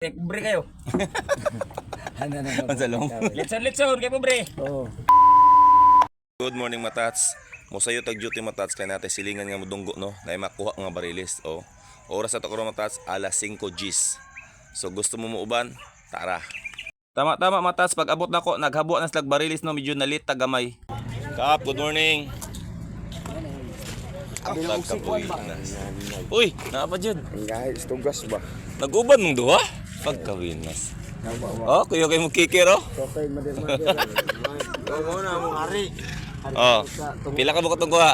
Eh, pobre kayo. Ano na Ang salong. Litson, litson, kayo pobre. Oo. Good morning matats. Musayo tag duty matats kay natin silingan nga mudunggo no. Na makuha nga barilis o. Oras sa karon matats alas 5 Gs. So gusto mo muuban? Tara. Tama tama matats pag abot nako naghabo na slag barilis no medyo nalit tagamay. Kap, good morning. Tagkabuhi na. Uy, naa pa dyan. Ang guys, tugas ba? Nag-uban mong duha? Pagkawinas. Oh, kuya kayo mo kikiro. Okay, madir madir. Oo na mo hari. Oh, pila ka ba katong kuha?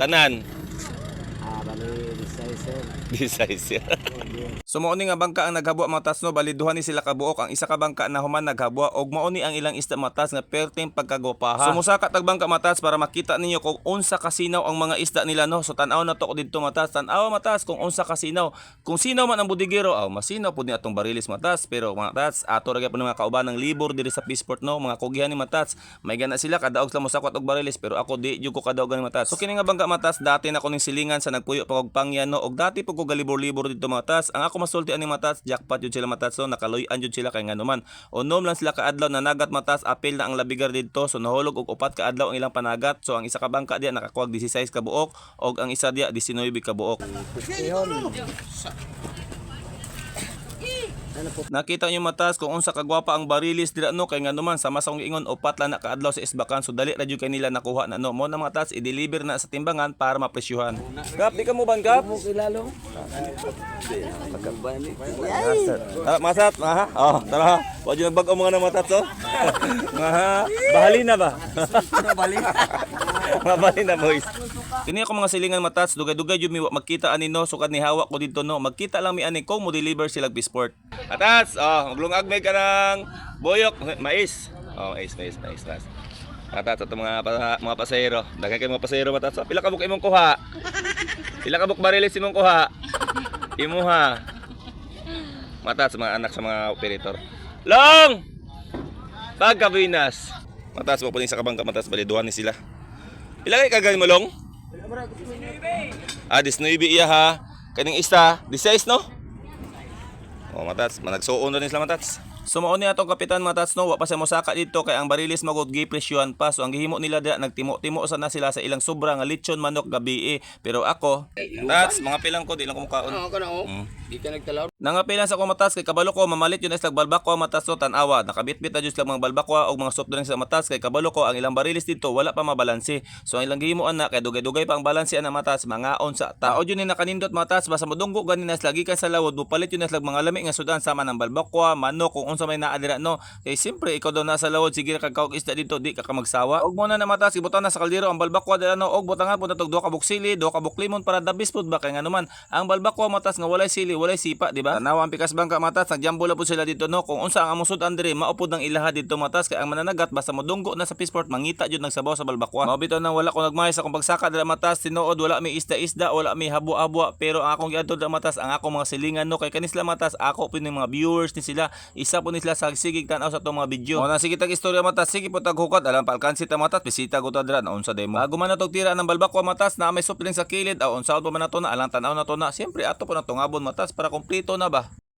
Tanan. Bali, sir. Bisaya. so mao ni nga bangka ang naghabwa mga tas no bali duha ni sila kabuok ang isa ka bangka na human naghabwa og mao ni ang ilang isda matas nga perting pagkagopaha. So musaka tag bangka matas para makita ninyo kung unsa kasinaw ang mga isda nila no. So tan-aw na to ko didto matas, tan-aw matas kung unsa kasinaw. Kung sinaw man ang budigero, aw masinaw pud ni atong barilis matas pero mga matas ato ra gyud mga kauban ng libor diri sa Peaceport no, mga kugihan ni matas. May gana sila kadaog sila mosakwat og barilis pero ako di jud ko kadaog ni matas. So kini nga bangka matas dati na ko ning silingan sa nagpuyo pa og pangyan no og dati ko galibor-libor dito matas. Ang ako masulti ani matas jackpot jud sila matas so nakaloy-an jud sila kay nganuman. Unom lang sila kaadlaw na nagat matas apil na ang labigar dito so nahulog og upat ka adlaw ang ilang panagat. So ang isa ka bangka diya nakakuha 16 ka buok og ang isa diya 19 ka buok. Nakita niyo matas kung unsa kagwapa ang barilis dira no kay nganuman sa masong ingon upat lang na kaadlaw sa isbakan so dali ra jud kay nila nakuha na no mo na mga tas i-deliver na sa timbangan para mapresyuhan. Kap di ka mo ban kap? Mo kilalo? Pagkaban ni. Ah, masat, ha? Oh, tara. Wa jud nagbag-o mga na matat so. Nga, bahali na ba? Bali. Mabali na boys. Kini ako mga silingan matats, dugay-dugay jud mi magkita ani no sukad ni hawak ko dito no. Magkita lang mi ani kung mo deliver sila Bisport. Atas, oh, maglungag may ka ng boyok, mais. Oh, mais, mais, mais, mais. Atas ato mga mga pasahero. Daghan kay mga pasahero matats. Pila ka imong kuha? Pila ka buk barilis imong kuha? Imuha. Matats mga anak sa mga operator. Long! Pagkabinas. Matas po sa kabangka, matas baliduhan ni sila. Ilagay kagay mo long? Ah, 19 iya ha. Kaning isa, 16 no? Oh, matats, managsuon na rin sila matats. So mao ni atong kapitan matats no, wa pa sa mosaka dito kay ang barilis magod gipresyuhan pa. So ang gihimo nila dira nagtimo-timo sa na sila sa ilang sobra nga lechon manok gabi eh. Pero ako, tats mga pilang ko di lang ko mukaon. Ako na oh. Mm. Di ka nagtalaw. Nangapilan sa ko matas kay kabalo ko mamalit yun sa balbakwa matas no tanawa. Nakabitbit na jud sila mga balbakwa og mga soft drinks sa matas kay kabalo ko ang ilang barilis dito wala pa mabalanse. So ang ilang gihimuan na kay dugay-dugay pa ang balanse ana matas mangaon sa tao. Jud ni nakanindot matas basta modunggo ganin nas lagi ka sa lawod mupalit yun nas lag mga lami nga sudan sama ng balbakwa manok kung unsa may naa dira no. Kay siyempre ikaw daw nasa lawod sige ra kag kawog isda dito di ka ka magsawa og mo na matas ibutan na sa kaldero ang balbakwa dira no. Og butangan pud natog duha ka buksili duha ka buklimon para dabis pud ba kay nga naman ang balbakwa matas nga walay sili walay sipa di ba tanawa ang pikas bangka matas? Nagjambo la pud sila dito no? Kung unsa ang among sudan diri maupod ang ilaha dito matas kay ang mananagat basta modunggo na sa Peaceport mangita jud nagsabaw sa balbakwa. Mao bitaw nang wala ko nagmahay sa kung pagsaka dira matas tinuod wala mi isda-isda wala mi habo-abo pero ang akong giadto dira matas ang akong mga silingan no? Kay kanis sila matas ako pud mga viewers ni sila isa po ni sila sa sigig tan-aw sa itong mga video. Mo na sige tag istorya matas. Sige po tag hukot alam palkansi ta matas. Bisita ko ta dira na unsa demo. Bago man natog tira ng balbakwa matas na may supling sa kilid aw unsa pa man nato na alang tan-aw na to na siyempre ato po na tungabon matas para kompleto na ba